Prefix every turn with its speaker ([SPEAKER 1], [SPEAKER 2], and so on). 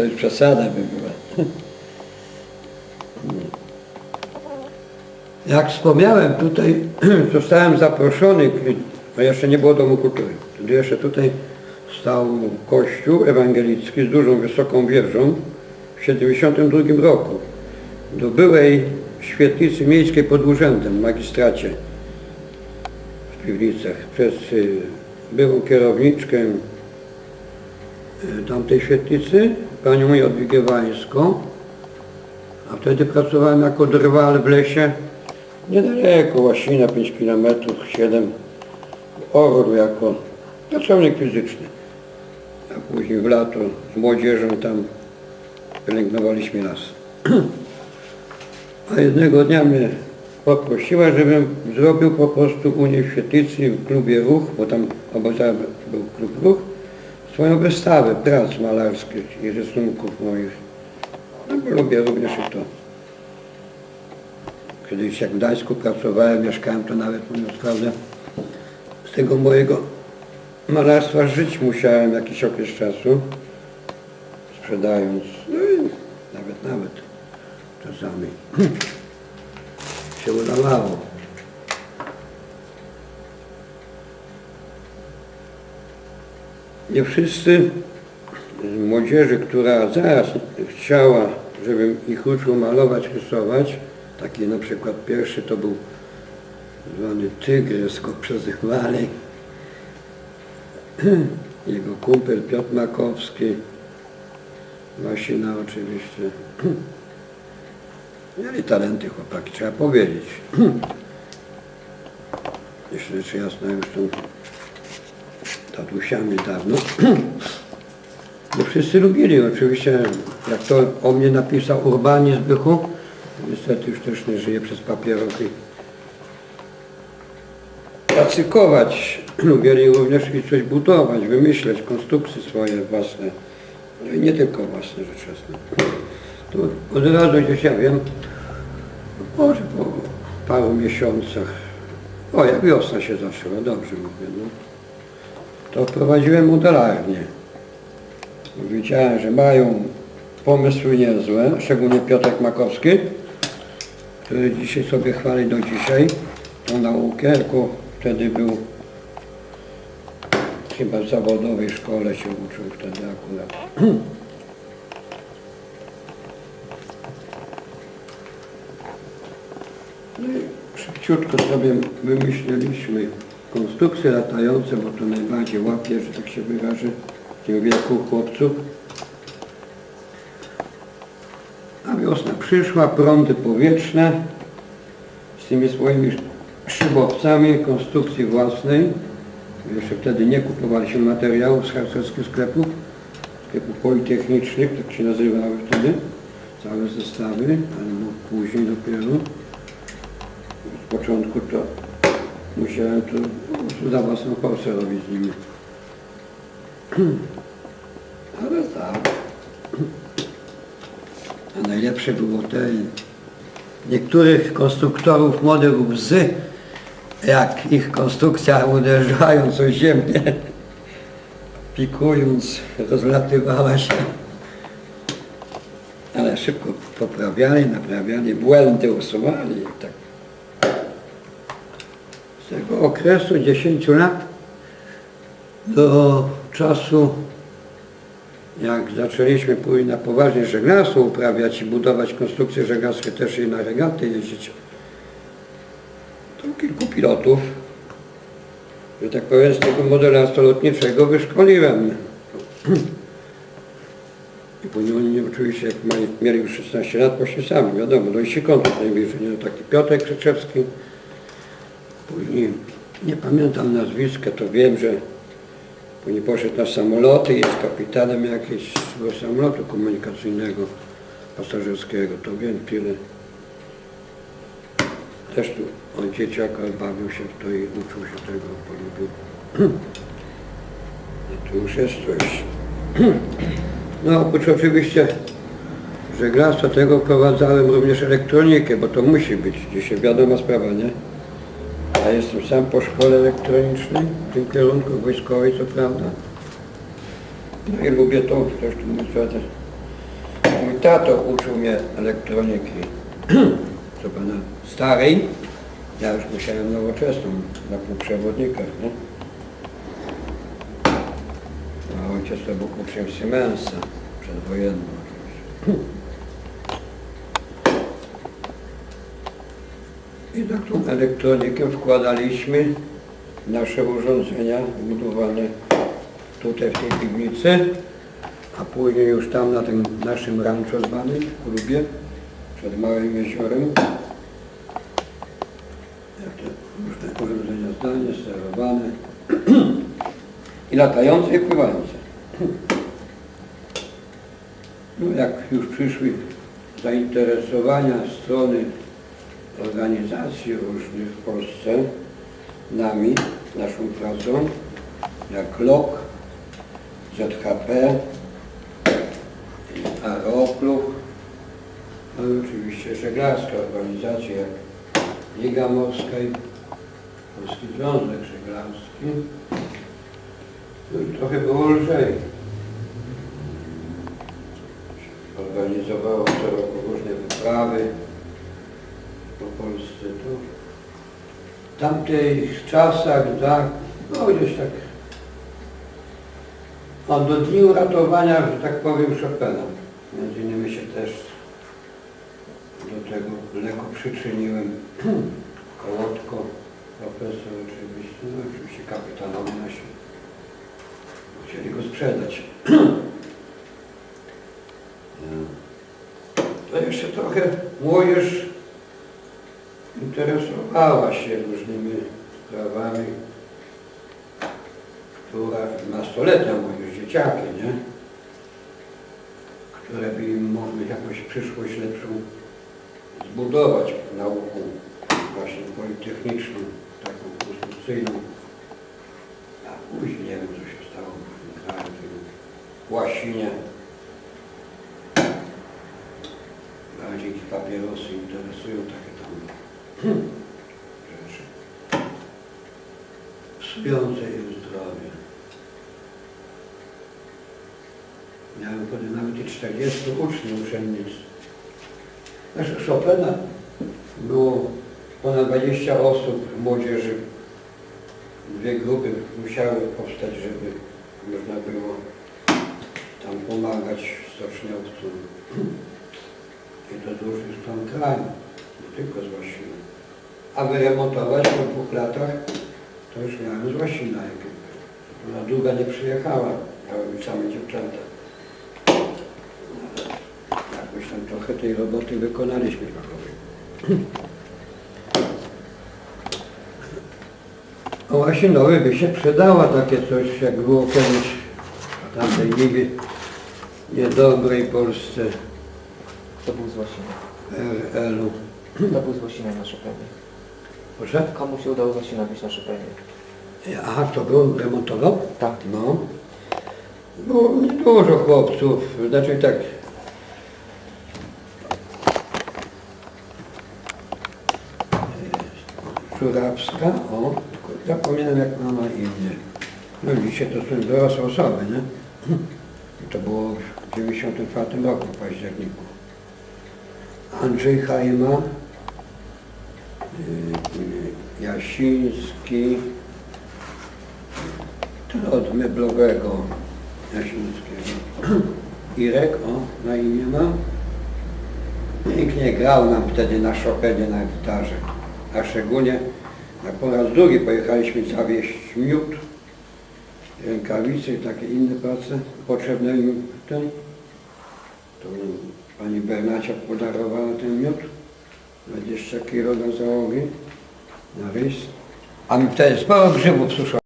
[SPEAKER 1] to już przesada by była. Jak wspomniałem, tutaj zostałem zaproszony, a jeszcze nie było Domu Kultury. Wtedy jeszcze tutaj stał kościół ewangelicki z dużą, wysoką wieżą w 1972 roku. Do byłej świetlicy miejskiej pod urzędem magistracie w piwnicach przez y, byłą kierowniczkę y, tamtej świetlicy, panią Jadwigę Wańską, a wtedy pracowałem jako drwal w lesie, niedaleko, Łasina, 5 km, 7, Orł jako pracownik fizyczny. A później w lato z młodzieżą tam pielęgnowaliśmy las. A jednego dnia mnie poprosiła, żebym zrobił po prostu u niej w świetlicy w klubie Ruch, bo tam obok był klub Ruch, swoją wystawę prac malarskich i rysunków moich. No bo lubię również i to. Kiedyś jak w Gdańsku pracowałem, mieszkałem, to nawet mówiąc prawdę, z tego mojego malarstwa żyć musiałem jakiś okres czasu, sprzedając, no i nawet, nawet czasami się udawało. Nie wszyscy z młodzieży, która zaraz chciała, żebym ich uczył malować, rysować, taki na przykład pierwszy to był zwany Tygrys, go przezywali. Jego kumpel Piotr Makowski, Wasina oczywiście. Mieli talenty chłopaki, trzeba powiedzieć. Jeszcze rzecz jasna już tatusiami dawno. No wszyscy lubili oczywiście, jak to o mnie napisał Urbani Zbychu, niestety już też nie żyje przez papieroki. Pracykować, lubili również i coś budować, wymyśleć, konstrukcje swoje własne. No i nie tylko własne rzecz jasna. To od razu gdzieś ja wiem, może po paru miesiącach, o jak wiosna się zaczęła, dobrze mówię, no, to prowadziłem modelarnię. Wiedziałem, że mają pomysły niezłe, szczególnie Piotrek Makowski, który dzisiaj sobie chwali do dzisiaj tą naukę, jako wtedy był chyba w zawodowej szkole się uczył wtedy akurat. No i szybciutko sobie wymyśliliśmy konstrukcje latające, bo to najbardziej łapie, że tak się wyrażę, w tym wieku chłopców. A wiosna przyszła, prądy powietrzne z tymi swoimi szybowcami konstrukcji własnej. Jeszcze wtedy nie kupowaliśmy materiałów z harcerskich sklepów, sklepów politechnicznych, tak się nazywały wtedy, całe zestawy, ale no później dopiero. Z początku to musiałem prostu za własną forsę robić z nimi. Ale tak. A najlepsze było te niektórych konstruktorów młodych łzy, jak ich konstrukcja uderzając o ziemię, pikując, rozlatywała się. Ale szybko poprawiali, naprawiali, błędy usuwali. Tak. Tego okresu 10 lat do czasu, jak zaczęliśmy pójść na poważnie żeglarstwo uprawiać i budować konstrukcje żeglarskie, też i na regaty jeździć, to kilku pilotów, że tak powiem, z tego modelarstwa lotniczego wyszkoliłem. I później oni oczywiście, jak mieli, już 16 lat, poszli sami, wiadomo, do Isikątów najbliżej, nie? taki Piotrek Krzeczewski. Później, nie pamiętam nazwiska, to wiem, że później poszedł na samoloty, jest kapitanem jakiegoś samolotu komunikacyjnego, pasażerskiego, to wiem tyle. Też tu od dzieciaka bawił się w to i uczył się tego, polubił. No to już jest coś. No oprócz oczywiście żeglarstwa tego wprowadzałem również elektronikę, bo to musi być. Dzisiaj wiadoma sprawa, nie? Ja jestem sam po szkole elektronicznej, w tym kierunku wojskowej, co prawda. No i lubię to, też tu prawda, Mój tato uczył mnie elektroniki. Co pana starej. Ja już musiałem nowoczesną na półprzewodnikach, nie? A ojciec to był Siemensa, przedwojennym oczywiście. Elektronikę wkładaliśmy w nasze urządzenia budowane tutaj w tej piwnicy, a później już tam na tym naszym rancho zwanym, klubie, przed Małym Jeziorem. Różne urządzenia zdalnie, sterowane i latające i pływające. No jak już przyszły zainteresowania strony organizacji różnych w Polsce nami, naszą pracą, jak LOK, ZHP, Aeroklub, no i oczywiście żeglarskie organizacje jak Liga Morska i Polski Związek Żeglarski. No i trochę było lżej. Organizowało co roku różne wyprawy po Polsce. To w tamtych czasach, tak, no gdzieś tak, a do dni uratowania, że tak powiem, Chopina. Między innymi się też do tego lekko przyczyniłem. Kołotko, profesor oczywiście, no oczywiście kapitanowie nasi. Chcieli go sprzedać. To jeszcze trochę młodzież interesowała się różnymi sprawami, która nastoletnia młodzież, dzieciaki, nie? Które by im mogły jakąś przyszłość lepszą zbudować nauką właśnie politechniczną, taką konstrukcyjną. A później nie wiem, co się stało w tym Łasinie. Bardziej papierosy interesują takie tam rzeczy. Psujące im zdrowie. Miałem wtedy nawet i 40 uczniów uczennic. Znaczy Chopina było ponad 20 osób młodzieży. Dwie grupy musiały powstać, żeby można było tam pomagać stoczniowcom. I to z różnych stron kraju, nie tylko z Łasiny. A wyremontować po dwóch latach to już miałem z Łasina ekipę. Ona długa nie przyjechała, miały być same dziewczęta. Jakoś tam trochę tej roboty wykonaliśmy fachowej. A Łasinowi by się przydała takie coś, jak było kiedyś w tamtej niby niedobrej Polsce
[SPEAKER 2] Kto był z Łasina?
[SPEAKER 1] RL-u.
[SPEAKER 2] Kto był z Łasina na Chopenie?
[SPEAKER 1] Proszę?
[SPEAKER 2] Komu się udało z Łasina być na Chopenie?
[SPEAKER 1] Aha, to był remontował?
[SPEAKER 2] Tak.
[SPEAKER 1] No. Było niedużo chłopców, znaczy tak. Żurawska, o, tylko zapominam jak ma na imię. No dzisiaj to są dorosłe osoby, nie? To było w 94 roku, w październiku. Andrzej Hajma, y, Jasiński, ten od meblowego Jasińskiego. Irek, o, na imię ma. Pięknie grał nam wtedy na Chopinie na gitarze. A szczególnie jak po raz drugi pojechaliśmy zawieźć miód, rękawice i takie inne prace potrzebne im ten. To pani Bernacia podarowała ten miód. 20 kilo na załogi, na rys. A mi wtedy sporo grzybów suszonych.